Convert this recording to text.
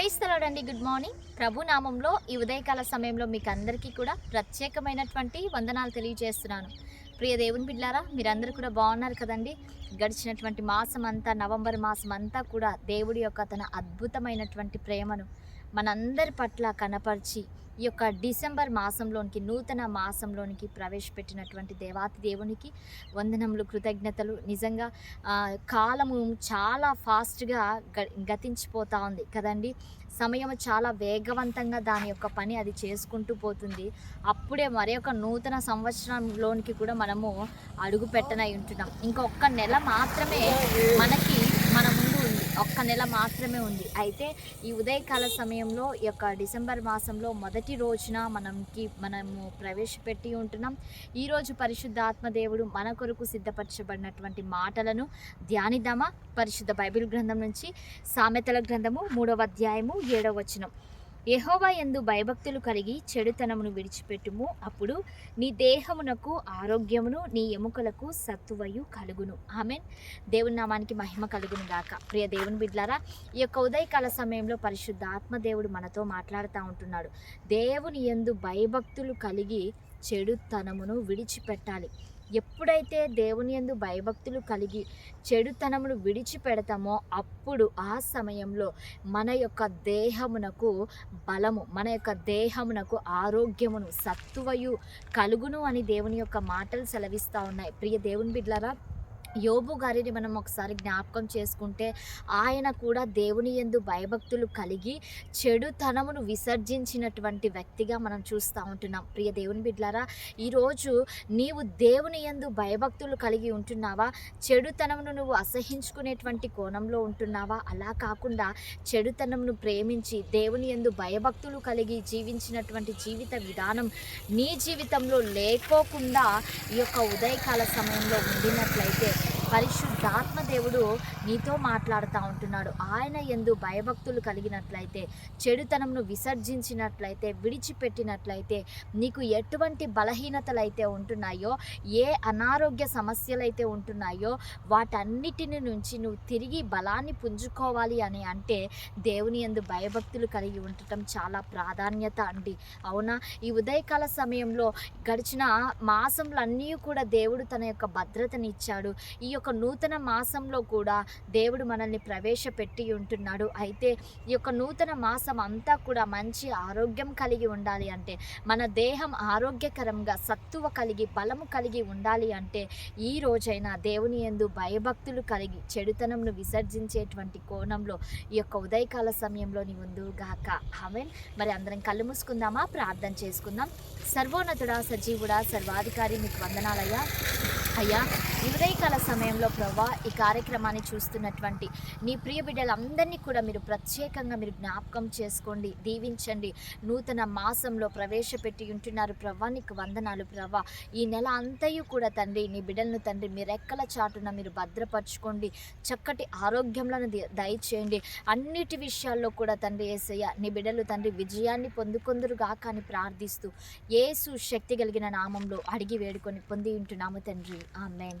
క్రైస్తలాడండి good morning. ప్రభు నామంలో ఈ ఉదయకాల సమయంలో మీకు అందరికీ కూడా ప్రత్యేకమైనటువంటి వందనాలు తెలియజేస్తున్నాను. ప్రియ దేవుని బిడ్డారా మీరందరూ కూడా బాగున్నారు కదండి? గడిచినటువంటి మాసం అంతా నవంబర్ మాసం అంతా కూడా దేవుడి యొక్క తన అద్భుతమైనటువంటి ప్రేమను మనందరి పట్ల కనపరిచి ఈ యొక్క డిసెంబర్ మాసంలోనికి నూతన మాసంలోనికి ప్రవేశపెట్టినటువంటి దేవాతి దేవునికి వందనములు కృతజ్ఞతలు. నిజంగా కాలము చాలా ఫాస్ట్గా గ గతించిపోతూ ఉంది కదండి. సమయం చాలా వేగవంతంగా దాని యొక్క పని అది చేసుకుంటూ పోతుంది. అప్పుడే మరి ఒక నూతన సంవత్సరంలోనికి కూడా మనము అడుగు పెట్టనై ఉంటున్నాం. ఇంకొక నెల మాత్రమే మనకి ఉంది నెల మాత్రమే ఉంది. అయితే ఈ ఉదయకాల సమయంలో ఈ యొక్క డిసెంబర్ మాసంలో మొదటి రోజున మనకి మనము ప్రవేశపెట్టి ఉంటున్నాం. ఈరోజు పరిశుద్ధాత్మ దేవుడు మన కొరకు సిద్ధపరచబడినటువంటి మాటలను ధ్యానిద్దామా? పరిశుద్ధ బైబిల్ గ్రంథం నుంచి సామెతల గ్రంథము మూడవ అధ్యాయము ఏడవ వచనం. యహోవా ఎందు భయభక్తులు కలిగి చెడుతనమును విడిచిపెట్టుము. అప్పుడు నీ దేహమునకు ఆరోగ్యమును నీ ఎముకలకు సత్తువయు కలుగును. ఆమెన్. దేవుని నామానికి మహిమ కలుగును గాక. ప్రియ దేవుని బిడ్లారా ఈ యొక్క ఉదయకాల సమయంలో పరిశుద్ధ ఆత్మదేవుడు మనతో మాట్లాడుతూ ఉంటున్నాడు. దేవుని యందు భయభక్తులు కలిగి చెడుతనమును విడిచిపెట్టాలి. ఎప్పుడైతే దేవుని యందు భయభక్తులు కలిగి చెడుతనమును విడిచిపెడతామో అప్పుడు ఆ సమయంలో మన యొక్క దేహమునకు బలము మన యొక్క దేహమునకు ఆరోగ్యమును సత్తువయు కలుగును అని దేవుని యొక్క మాటలు సెలవిస్తూ ఉన్నాయి. ప్రియ దేవుని బిడ్లరా యోబు గారిని మనం ఒకసారి జ్ఞాపకం చేసుకుంటే ఆయన కూడా దేవుని యందు భయభక్తులు కలిగి చెడుతనమును విసర్జించినటువంటి వ్యక్తిగా మనం చూస్తూ ఉంటున్నాం. ప్రియ దేవుని బిడ్లారా ఈరోజు నీవు దేవుని యందు భయభక్తులు కలిగి ఉంటున్నావా? చెడుతనమును నువ్వు అసహించుకునేటువంటి కోణంలో ఉంటున్నావా? అలా కాకుండా చెడుతనమును ప్రేమించి దేవుని యందు భయభక్తులు కలిగి జీవించినటువంటి జీవిత విధానం నీ జీవితంలో లేకోకుండా ఈ యొక్క ఉదయకాల సమయంలో ఉండినట్లయితే పరిశుద్ధాత్మ దేవుడు నీతో మాట్లాడుతూ ఉంటున్నాడు. ఆయన ఎందు భయభక్తులు కలిగినట్లయితే చెడుతనంను విసర్జించినట్లయితే విడిచిపెట్టినట్లయితే నీకు ఎటువంటి బలహీనతలు అయితే ఉంటున్నాయో ఏ అనారోగ్య సమస్యలు అయితే ఉంటున్నాయో వాటన్నిటిని నుంచి నువ్వు తిరిగి బలాన్ని పుంజుకోవాలి అని అంటే దేవుని ఎందు భయభక్తులు కలిగి ఉండటం చాలా ప్రాధాన్యత అండి. అవునా? ఈ ఉదయకాల సమయంలో గడిచిన మాసంలో అన్నీ కూడా దేవుడు తన యొక్క భద్రతనిచ్చాడు. ఈ యొక్క నూతన మాసంలో కూడా దేవుడు మనల్ని ప్రవేశపెట్టి ఉంటున్నాడు. అయితే ఈ యొక్క నూతన మాసం అంతా కూడా మంచి ఆరోగ్యం కలిగి ఉండాలి అంటే మన దేహం ఆరోగ్యకరంగా సత్తువ కలిగి బలము కలిగి ఉండాలి అంటే ఈ రోజైనా దేవుని యందు భయభక్తులు కలిగి చెడుతనంను విసర్జించేటువంటి కోణంలో ఈ యొక్క ఉదయకాల సమయంలో నీ ముందు గాక మరి అందరం కళ్ళు మూసుకుందామా? ప్రార్థన చేసుకుందాం. సర్వోన్నతుడా సజీవుడా సర్వాధికారి మీకు వందనాలయ్యా. అయ్యా ఈ ఉదయకాల సమయంలో ప్రభా ఈ కార్యక్రమాన్ని చూస్తున్నటువంటి నీ ప్రియ బిడ్డలందరినీ కూడా మీరు ప్రత్యేకంగా మీరు జ్ఞాపకం చేసుకోండి దీవించండి. నూతన మాసంలో ప్రవేశపెట్టి ఉంటున్నారు ప్రభా నీకు వందనాలు ప్రభా. ఈ నెల అంతయు కూడా తండ్రి నీ బిడ్డలను తండ్రి మీ రెక్కల చాటున మీరు భద్రపరచుకోండి. చక్కటి ఆరోగ్యంలను దయచేయండి. అన్నిటి విషయాల్లో కూడా తండ్రి ఏసయ్య నీ బిడ్డలు తండ్రి విజయాన్ని పొందుకొందురుగా కానీ ప్రార్థిస్తూ ఏసు శక్తి కలిగిన నామంలో అడిగి వేడుకొని పొంది ఉంటున్నాము తండ్రి. Amen.